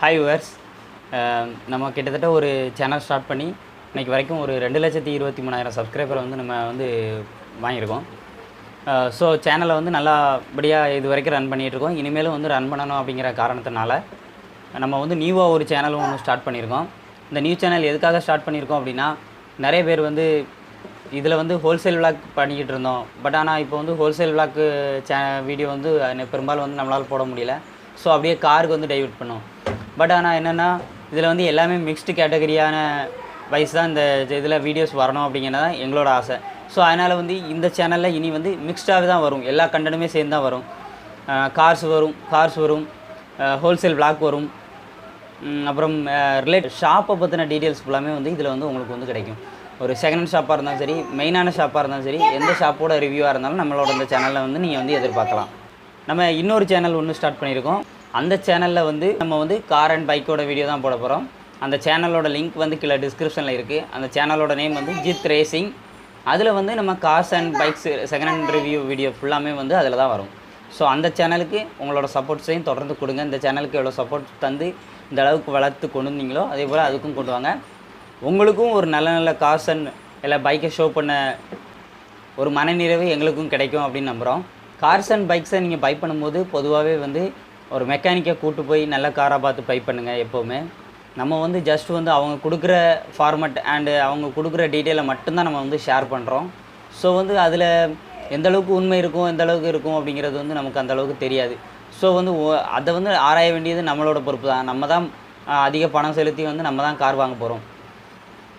Hi viewers um, நம்ம கிட்டத்தட்ட ஒரு சேனல் ஸ்டார்ட் பண்ணி இன்னைக்கு வரைக்கும் ஒரு ரெண்டு லட்சத்தி இருபத்தி மூணாயிரம் சப்ஸ்கிரைபரை வந்து நம்ம வந்து வாங்கியிருக்கோம். Uh, ஸோ சேனலை வந்து நல்லபடியாக இது வரைக்கும் ரன் பண்ணிகிட்ருக்கோம் இனிமேலும் வந்து ரன் பண்ணணும் அப்படிங்கிற காரணத்தினால நம்ம வந்து நியூவாக ஒரு சேனலும் ஒன்று ஸ்டார்ட் பண்ணியிருக்கோம். இந்த நியூ சேனல் எதுக்காக ஸ்டார்ட் பண்ணியிருக்கோம் அப்படின்னா நிறைய பேர் வந்து இதில் வந்து ஹோல்சேல் விளாக் பண்ணிக்கிட்டு இருந்தோம். பட் ஆனால் இப்போ வந்து ஹோல்சேல் விளாக்கு சே வீடியோ வந்து பெரும்பாலும் வந்து நம்மளால் போட முடியல. ஸோ அப்படியே காருக்கு வந்து டைவர்ட் பண்ணோம். பட் ஆனால் என்னென்னா இதில் வந்து எல்லாமே மிக்ஸ்டு கேட்டகரியான வயசு தான் இந்த இதில் வீடியோஸ் வரணும் அப்படிங்கிறது தான் எங்களோட ஆசை. ஸோ அதனால் வந்து இந்த சேனலில் இனி வந்து மிக்ஸ்டாகவே தான் வரும். எல்லா கண்டனுமே சேர்ந்து தான் வரும். கார்ஸ் வரும் கார்ஸ் வரும் ஹோல்சேல் பிளாக் வரும். அப்புறம் ரிலேட் ஷாப்பை பற்றின டீட்டெயில்ஸ் ஃபுல்லாமே வந்து இதில் வந்து உங்களுக்கு வந்து கிடைக்கும். ஒரு செகண்ட் ஹேண்ட் ஷாப்பாக இருந்தாலும் சரி மெயினான ஷாப்பாக இருந்தாலும் சரி எந்த ஷாப்போட ரிவ்யூவாக இருந்தாலும் நம்மளோட இந்த சேனலில் வந்து நீங்கள் வந்து எதிர்பார்க்கலாம். நம்ம இன்னொரு சேனல் ஒன்று ஸ்டார்ட் பண்ணியிருக்கோம். அந்த சேனலில் வந்து நம்ம வந்து கார் அண்ட் பைக்கோட வீடியோ தான் போட போகிறோம் அந்த சேனலோட லிங்க் வந்து கீழே டிஸ்கிரிப்ஷனில் இருக்குது அந்த சேனலோட நேம் வந்து ஜித் ரேசிங் அதில் வந்து நம்ம cars and bikes second hand review video ஃபுல்லாமே வந்து அதில் தான் வரும். ஸோ அந்த சேனலுக்கு உங்களோட சப்போர்ட்ஸையும் தொடர்ந்து கொடுங்க. இந்த சேனலுக்கு எவ்வளோ சப்போர்ட் தந்து இந்த அளவுக்கு வளர்த்து கொண்டு வந்தீங்களோ அதே போல் அதுக்கும் கொண்டு வாங்க. உங்களுக்கும் ஒரு நல்ல நல்ல கார்ஸ் அண்ட் இல்லை பைக்கை ஷோ பண்ண ஒரு மனநிறைவு எங்களுக்கும் கிடைக்கும் அப்படின்னு நம்புகிறோம் கார்ஸ் அண்ட் பைக்ஸை நீங்கள் பை பண்ணும்போது பொதுவாகவே வந்து ஒரு மெக்கானிக்கை கூட்டு போய் நல்ல காராக பார்த்து பை பண்ணுங்கள் எப்போவுமே. நம்ம வந்து ஜஸ்ட் வந்து அவங்க கொடுக்குற ஃபார்மட் அண்டு அவங்க கொடுக்குற டீட்டெயிலை மட்டும்தான் நம்ம வந்து ஷேர் பண்ணுறோம் ஸோ வந்து அதில் எந்த அளவுக்கு உண்மை இருக்கும் எந்த அளவுக்கு இருக்கும் அப்படிங்கிறது வந்து நமக்கு அந்த அளவுக்கு தெரியாது. ஸோ வந்து அதை வந்து ஆராய வேண்டியது நம்மளோட பொறுப்பு தான். நம்ம தான் அதிக பணம் செலுத்தி வந்து நம்ம தான் கார் வாங்க போகிறோம்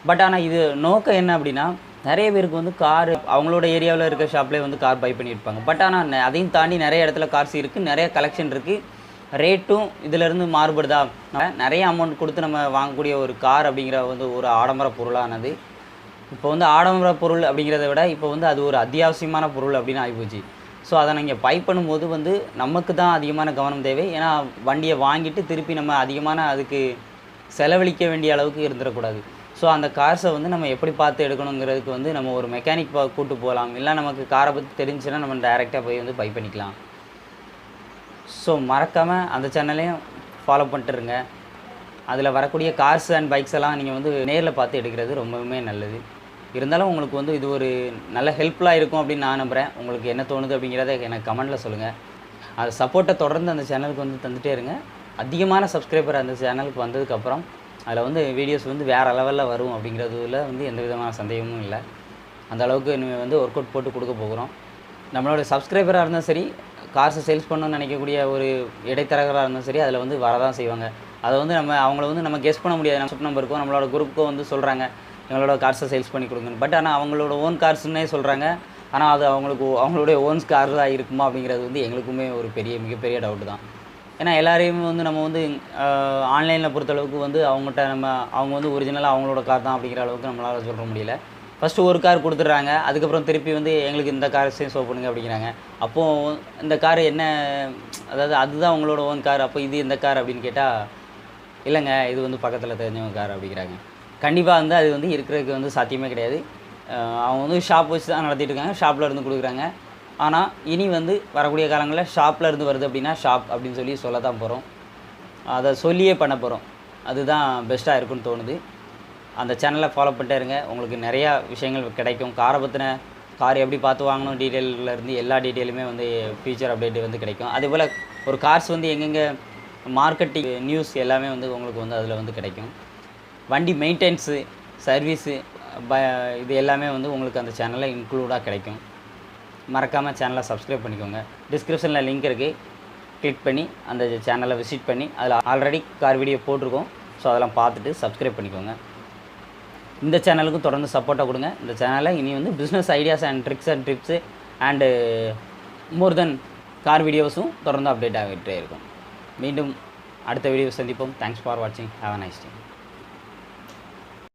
பட் ஆனால் இது நோக்கம் என்ன அப்படின்னா நிறைய பேருக்கு வந்து கார் அவங்களோட ஏரியாவில் இருக்க ஷாப்லேயே வந்து கார் பை பண்ணியிருப்பாங்க. பட் ஆனால் நெ- அதையும் தாண்டி நிறைய இடத்துல கார்ஸ் இருக்குது நிறைய கலெக்ஷன் இருக்குது ரேட்டும் இதிலேருந்து மாறுபடுதா? நிறைய அமௌண்ட் கொடுத்து நம்ம வாங்கக்கூடிய ஒரு கார் அப்படிங்கிற வந்து ஒரு ஆடம்பர பொருளானது. இப்போ வந்து ஆடம்பர பொருள் அப்படிங்கிறத விட இப்போ வந்து அது ஒரு அத்தியாவசியமான பொருள் அப்படின்னு ஆகிப்போச்சு. ஸோ அதை நீங்கள் பை பண்ணும்போது வந்து நமக்கு தான் அதிகமான கவனம் தேவை. ஏன்னா வண்டியை வாங்கிட்டு திருப்பி நம்ம அதிகமான அதுக்கு செலவழிக்க வேண்டிய அளவுக்கு இருந்துடக்கூடாது. ஸோ அந்த கார்ஸை வந்து நம்ம எப்படி பார்த்து எடுக்கணுங்கிறதுக்கு வந்து நம்ம ஒரு மெக்கானிக் கூட்டு போகலாம். இல்லை நமக்கு காரை பற்றி தெரிஞ்சுன்னா நம்ம டைரெக்டாக போய் வந்து பை பண்ணிக்கலாம். ஸோ மறக்காமல் அந்த சேனலையும் ஃபாலோ பண்ணிட்டுருங்க. அதில் வரக்கூடிய கார்ஸ் அண்ட் பைக்ஸ் எல்லாம் நீங்கள் வந்து நேரில் பார்த்து எடுக்கிறது ரொம்பவுமே நல்லது. இருந்தாலும் உங்களுக்கு வந்து இது ஒரு நல்ல ஹெல்ப்ஃபுல்லாக இருக்கும் அப்படின்னு நான் நம்புகிறேன் உங்களுக்கு என்ன தோணுது அப்படிங்கிறத எனக்கு கமெண்ட்டில் சொல்லுங்கள் அது சப்போர்ட்டை தொடர்ந்து அந்த சேனலுக்கு வந்து தந்துகிட்டே இருங்க. அதிகமான சப்ஸ்கிரைபர் அந்த சேனலுக்கு வந்ததுக்கப்புறம் அதில் வந்து வீடியோஸ் வந்து வேறு லெவலில் வரும் அப்படிங்கிறதுல வந்து எந்த விதமான சந்தேகமும் இல்லை. அந்த அளவுக்கு இனிமேல் வந்து ஒர்க் அவுட் போட்டு கொடுக்க போகிறோம். நம்மளோட சப்ஸ்கிரைபராக இருந்தாலும் சரி காசை சேல்ஸ் பண்ணணும்னு நினைக்கக்கூடிய ஒரு இடைத்தரகராக இருந்தாலும் சரி அதில் வந்து வரதான் செய்வாங்க. அதை வந்து நம்ம அவங்கள வந்து நம்ம கெஸ் பண்ண முடியாது. நம்ம நம்பருக்கும் நம்மளோட குரூப்புக்கும் வந்து சொல்கிறாங்க எங்களோட கார்ஸை சேல்ஸ் பண்ணி கொடுங்கன்னு. பட் ஆனால் அவங்களோட ஓன் கார்ஸ்னே சொல்கிறாங்க ஆனால் அது அவங்களுக்கு அவங்களுடைய ஓன்ஸ் கார் தான் இருக்குமா அப்படிங்கிறது வந்து எங்களுக்குமே ஒரு பெரிய மிகப்பெரிய டவுட் தான். ஏன்னா எல்லாரையும் வந்து நம்ம வந்து ஆன்லைனில் பொறுத்தளவுக்கு வந்து அவங்ககிட்ட நம்ம அவங்க வந்து ஒரிஜினலாக அவங்களோட கார் தான் அப்படிங்கிற அளவுக்கு நம்மளால் சொல்ல முடியல. ஃபஸ்ட்டு ஒரு கார் கொடுத்துட்றாங்க. அதுக்கப்புறம் திருப்பி வந்து எங்களுக்கு இந்த கார்ஸையும் ஷோ பண்ணுங்க அப்படிங்கிறாங்க. அப்போது இந்த கார் என்ன அதாவது அதுதான் உங்களோட ஓன் கார் அப்போ இது இந்த கார் அப்படின்னு கேட்டால் இல்லைங்க இது வந்து பக்கத்தில் தெரிஞ்சவங்க கார் அப்படிங்கிறாங்க. கண்டிப்பாக வந்து அது வந்து இருக்கிறதுக்கு வந்து சாத்தியமே கிடையாது. அவங்க வந்து ஷாப் வச்சு தான் நடத்திட்டு இருக்காங்க. ஷாப்பில் இருந்து கொடுக்குறாங்க. ஆனால் இனி வந்து வரக்கூடிய காலங்களில் ஷாப்பில் இருந்து வருது அப்படின்னா ஷாப் அப்படின்னு சொல்லி சொல்ல தான் போகிறோம் அதை சொல்லியே பண்ண போகிறோம் அதுதான் பெஸ்ட்டாக இருக்குன்னு தோணுது. அந்த சேனலை ஃபாலோ பண்ணிட்டே இருங்க. உங்களுக்கு நிறையா விஷயங்கள் கிடைக்கும். காரை பற்றின கார் எப்படி பார்த்து வாங்கணும் டீட்டெயிலில் இருந்து எல்லா டீட்டெயிலுமே வந்து ஃபியூச்சர் அப்டேட் வந்து கிடைக்கும். அதே போல் ஒரு கார்ஸ் வந்து எங்கெங்கே மார்க்கெட்டிங் நியூஸ் எல்லாமே வந்து உங்களுக்கு வந்து அதில் வந்து கிடைக்கும். வண்டி மெயின்டெனன்ஸு சர்வீஸு ப இது எல்லாமே வந்து உங்களுக்கு அந்த சேனலில் இன்க்ளூடாக கிடைக்கும். மறக்காமல் சேனலை சப்ஸ்கிரைப் பண்ணிக்கோங்க. டிஸ்கிரிப்ஷனில் லிங்க் இருக்குது கிளிக் பண்ணி அந்த சேனலை விசிட் பண்ணி அதில் ஆல்ரெடி கார் வீடியோ போட்டிருக்கோம். ஸோ அதெல்லாம் பார்த்துட்டு சப்ஸ்கிரைப் பண்ணிக்கோங்க. இந்த சேனலுக்கும் தொடர்ந்து சப்போர்ட்டாக கொடுங்க. இந்த சேனலில் இனி வந்து business ideas and tricks and tips and more then car வீடியோஸும் தொடர்ந்து அப்டேட் ஆகிட்டே இருக்கும். மீண்டும் அடுத்த வீடியோ சந்திப்போம். தேங்க்ஸ் ஃபார் வாட்சிங் ஹாவ் அ நைஸ் டே